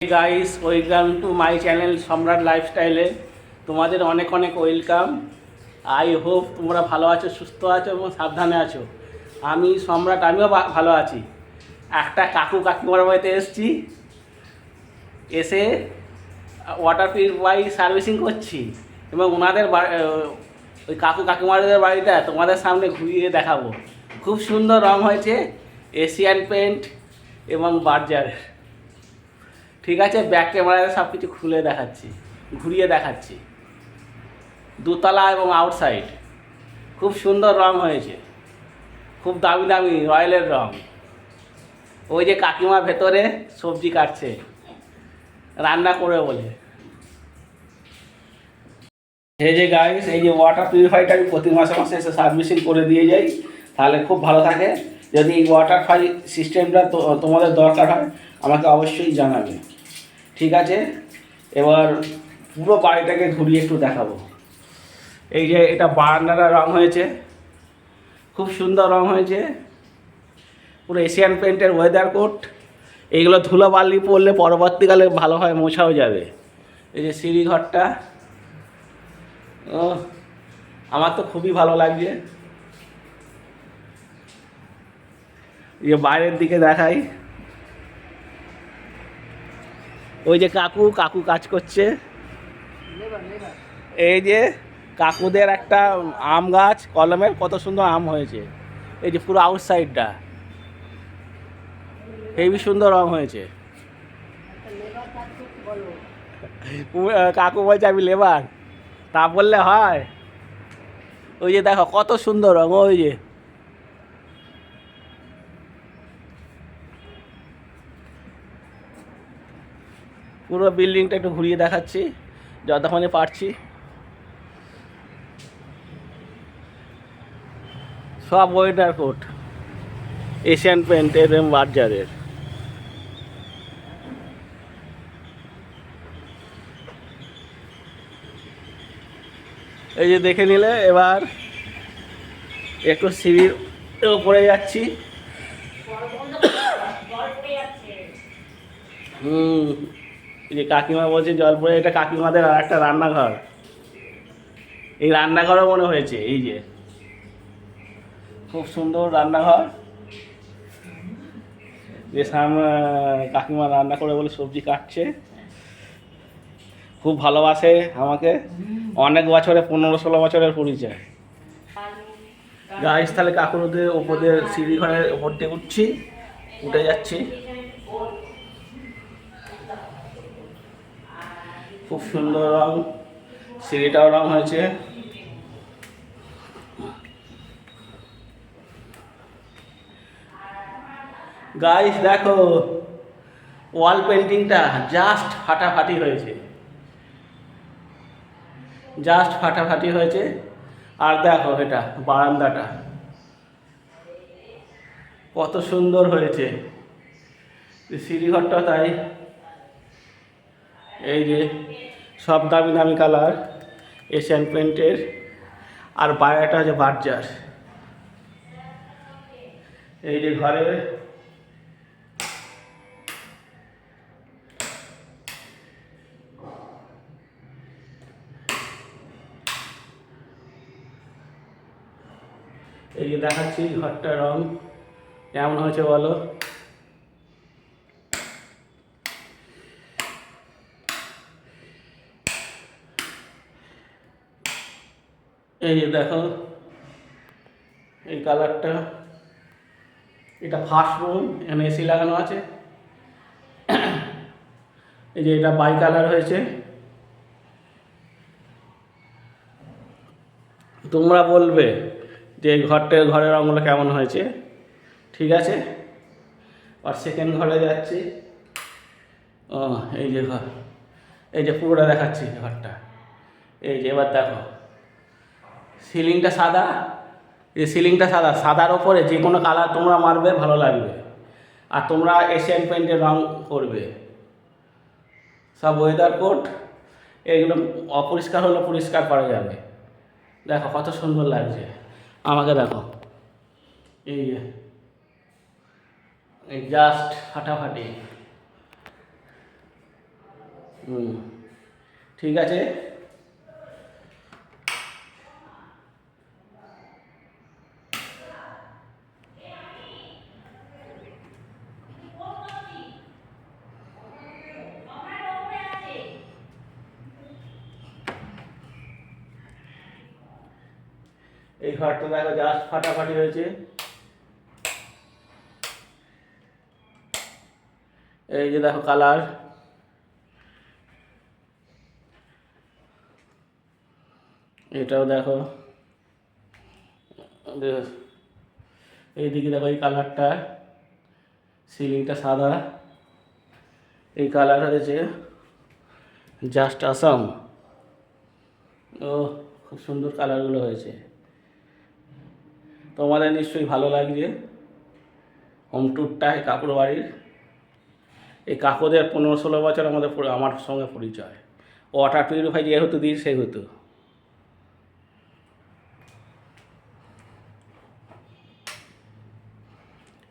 Guys welcome to my channel Samrat লাইফস্টাইলে তোমাদের অনেক অনেক ওয়েলকাম আই হোপ তোমরা ভালো আছো, সুস্থ আছো এবং সাবধানে আছো। আমি সম্রাট, আমিও ভালো আছি। একটা কাকু কাকিমার বাড়িতে এসেছি। এসে ওয়াটার পিউরিফাই সার্ভিসিং করছি এবং ওনাদের ওই কাকু কাকিমাদের বাড়িটা তোমাদের সামনে ঘুরিয়ে দেখাবো। খুব সুন্দর রং হয়েছে এশিয়ান পেন্ট এবং বার্জারের ঠিক আছে ব্যাক ক্যামেরায় সব কিছু খুলে দেখাচ্ছি, ঘুরিয়ে দেখাচ্ছি। দোতলা এবং আউটসাইড খুব সুন্দর রং হয়েছে। খুব দামি দামি রয়্যালের রং। ওই যে কাকিমা ভেতরে সবজি কাটছে, রান্না করে বলে। এই যে গাইস এই যে ওয়াটার পিউরিফাইটা আমি প্রতি মাসে মাসে এসে সার্ভিসিং করে দিয়ে যাই, তাহলে খুব ভালো থাকে। যদি এই ওয়াটার ফাই সিস্টেমটা তোমাদের দরকার হয়, আমাকে অবশ্যই জানাবে। ঠিক আছে? এবার পুরো বাড়িটাকে ঘুরিয়ে একটু দেখাবো। এই যে এটা বারান্দাটা রং হয়েছে। খুব সুন্দর রং হয়েছে। পুরো এশিয়ান পেন্টের ওয়েদার কোট এইগুলো ধুলো বালি পড়লে পরবর্তীকালে ভালো হয়, মোছাও যাবে। এই যে সিঁড়ি ঘরটা। ও আমার তো খুবই ভালো লাগছে। যে বাইরের দিকে দেখাই। ওই যে কাকু কাকু কাজ করছে। এই যে কাকুদের একটা আম গাছ, কলমের, কত সুন্দর আম হয়েছে। এই যে পুরো আউটসাইডটা হেবি সুন্দর রং হয়েছে। কাকু বলছে, আমি লেবার। তা বললে হয়। ওই যে দেখো, কত সুন্দর রং ওই যে। পুরো বিল্ডিংটা একটু ঘুরিয়ে দেখাচ্ছি যতক্ষণে পারছি। সব ওয়েটার কোট এশিয়ান পেন্টের এবং বার্জারের এই যে দেখে নিলে এবার একটু সিঁড়ির উপরে যাচ্ছি। হুম। যে কাকিমা বলছে জলপুরে এটা কাকিমাদের আর একটা রান্নাঘর। এই রান্নাঘরও মনে হয়েছে, এই যে। খুব সুন্দর রান্নাঘর। যে কাকিমা রান্না করে বলে সবজি কাটছে। খুব ভালোবাসে আমাকে। অনেক বছরে, পনেরো ষোলো বছরের পরিচয়। গাইস, তাহলে কাকুরদের ওপরে সিঁড়ি ঘরের ওপর দিয়ে উঠছি, উঠে যাচ্ছি। খুব সুন্দর রং। সিঁড়িটাও রং হয়েছে। গাইস দেখো ওয়াল পেন্টিংটা জাস্ট ফাটাফাটি হয়েছে। জাস্ট ফাটাফাটি হয়েছে। আর দেখো এটা, বারান্দাটা। কত সুন্দর হয়েছে। সিঁড়িঘরটা তাই। এই যে সব দামি দামি কালার এশিয়ান পেন্টের আর বাইরেটা হচ্ছে বার্জার এই যে ঘরে এই যে দেখাচ্ছি ঘরটার রং। কেমন হয়েছে বলো? এই দেখো, এই কালারটা, এটা ফার্স্ট রুম এখানে এসি লাগানো আছে। এই যে এটা বাই কালার হয়েছে। তোমরা বলবে যে এই ঘরটার ঘরের রঙগুলো কেমন হয়েছে? ঠিক আছে? আর সেকেন্ড ঘরে যাচ্ছি। ও, এই যে ঘর, এই যে পুরোটা দেখাচ্ছি ঘরটা। এই যে, এবার দেখো। সিলিংটা সাদা? এই সিলিংটা সাদা। সাদার ওপরে যে কোনো কালার তোমরা মারবে, ভালো লাগবে। আর তোমরা এশিয়ান পেন্টের রং করবে। সব ওয়েদার কোট এগুলো অপরিষ্কার হলে পরিষ্কার করা যাবে। দেখো কত সুন্দর লাগছে। আমাকে দেখো। এই জাস্ট ফাটাফাটি। হুম। ঠিক আছে? এই ঘরটা দেখো জাস্ট ফাটাফাটি হয়েছে। এই যে দেখো কালার এটাও দেখো। এইদিকে দেখো এই কালারটা সিলিংটা সাদা। এই কালার হয়েছে জাস্ট আসাম ও, খুব সুন্দর কালারগুলো হয়েছে। তোমাদের নিশ্চয়ই ভালো লাগছে। হোম ট্যুরটা এই কাকুর বাড়ির। এই কাকুদের পনেরো ষোলো বছর আমাদের আমার সঙ্গে পরিচয়। ওয়াটার পিউরিফাই যেহেতু দিই সেহেতু।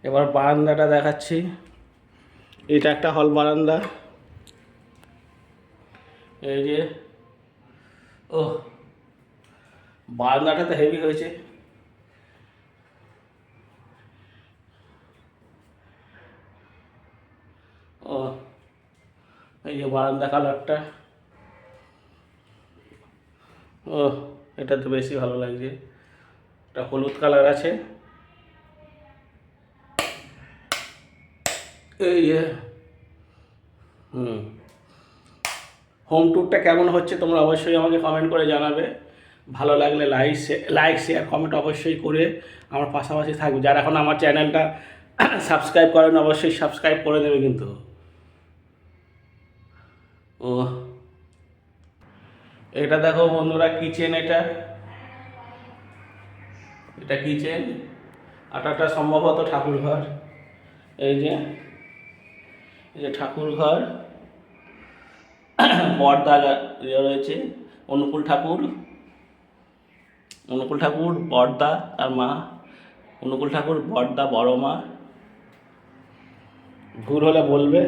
এবার বারান্দাটা দেখাচ্ছি। এটা একটা হল বারান্দা। এই যে ও বারান্দাটা তো হেভি হয়েছে। ও, এই যে বারান্দা কালারটা ও, এটা তো বেশি ভালো লাগছে। এটা হলুদ কালার আছে। এই হুম। হোম ট্যুরটা কেমন হচ্ছে তোমরা অবশ্যই আমাকে কমেন্ট করে জানাবে। ভালো লাগলে লাইক লাইক শেয়ার কমেন্ট অবশ্যই করে আমার পাশাপাশি থাকবে। যারা এখন আমার চ্যানেলটা সাবস্ক্রাইব করেন, অবশ্যই সাবস্ক্রাইব করে দেবে কিন্তু। ও এটা দেখো বন্ধুরা কিচেন এটা? এটা কিচেন আটাটা সম্ভবত ঠাকুর ঘর এই যে এই যে ঠাকুর ঘর পর্দা ইয়ে রয়েছে, অনুকূল ঠাকুর। অনুকূল ঠাকুর বর্দা আর মা। অনুকূল ঠাকুর বর্দা বড় মা। ভুল হলে বলবে।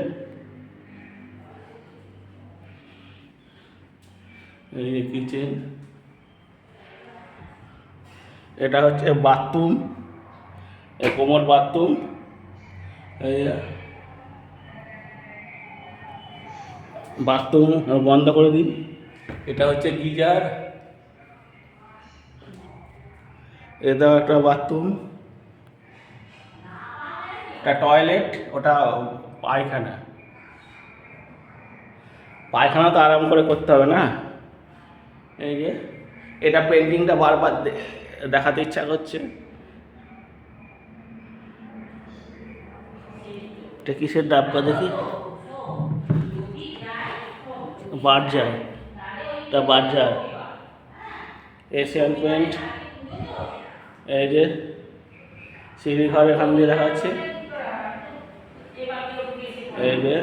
এই কিচেন এটা হচ্ছে বাথরুম এই কোমর বাথরুম বাথরুম বন্ধ করে দিন। এটা হচ্ছে গিজার এটাও একটা বাথরুম একটা টয়লেট ওটা পায়খানা। পায়খানা তো আরাম করে করতে হবে না? এই যে, এটা পেন্টিংটা বারবার দেখাতে ইচ্ছা করছে। এটা কিসের ডাব্বা দেখি? বার্জার। এটা বার্জার। এশিয়ান পেন্ট এই যে, সিঁড়ি ঘর এখান দিয়ে এই যে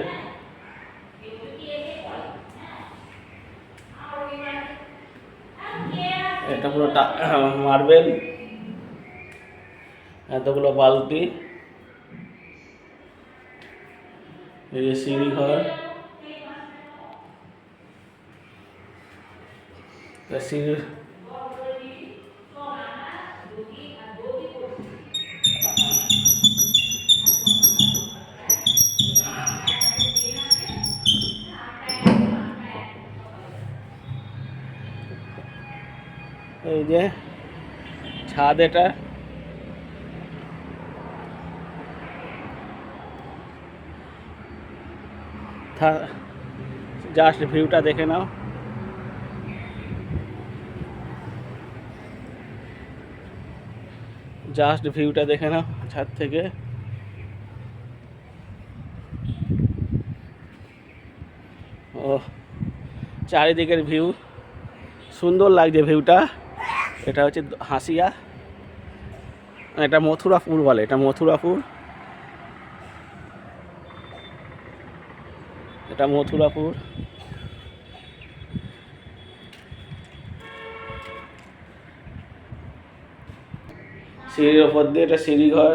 এটা পুরো মার্বেল এতগুলো বালতি এই যে সিঁড়ি ঘর। তা এই যে ছাদ এটা। জাস্ট ভিউটা দেখে নাও। জাস্ট ভিউটা দেখে নাও ছাদ থেকে। ও চারিদিকের ভিউ সুন্দর লাগছে ভিউটা এটা হচ্ছে হাসিয়া। এটা মথুরাপুর বলে, এটা মথুরাপুর। এটা মথুরাপুর। সিঁড়ির ওপর দিয়ে এটা সিঁড়ি ঘর